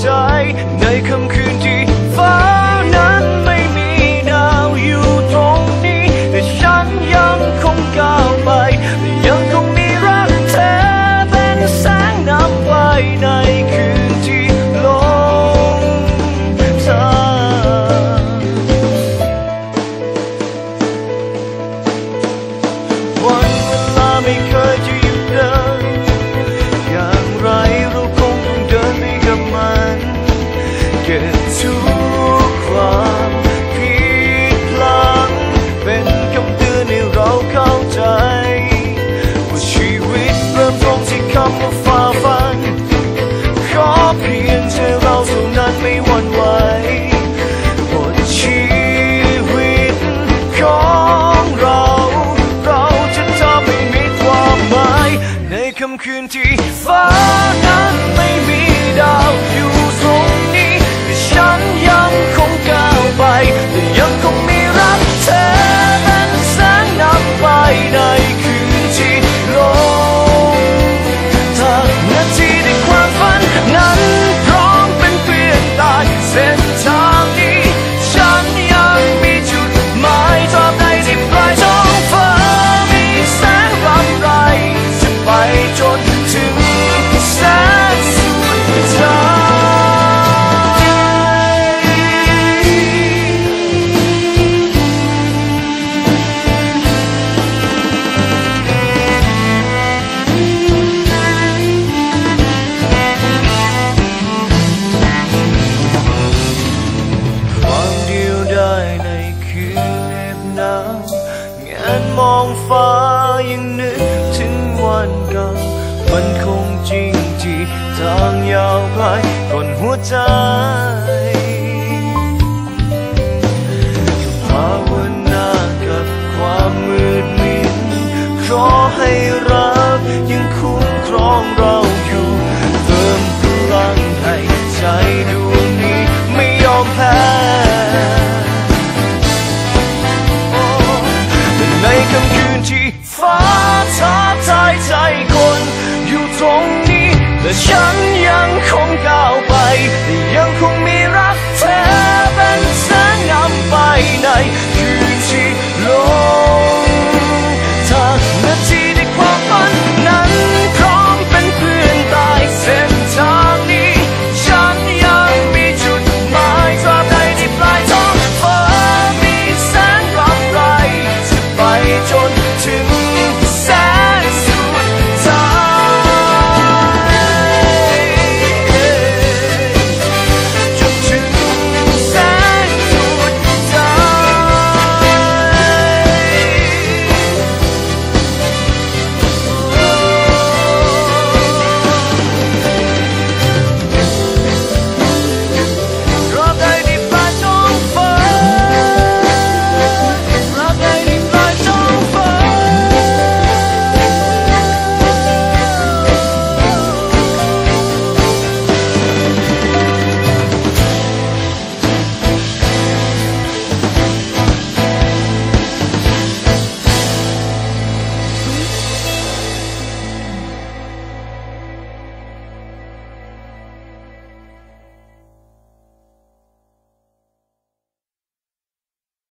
ใจใน คำว่าฝ่าฟัน ขอเพียงเธอเราเท่านั้นไม่หวั่นไหวบนชีวิตของเรา เราจะทำให้มีความหมาย ในคำคืนที่ ยังนึกถึงวันกัามันคงจริงที่ทางยาวไกลก่อนหัวใจ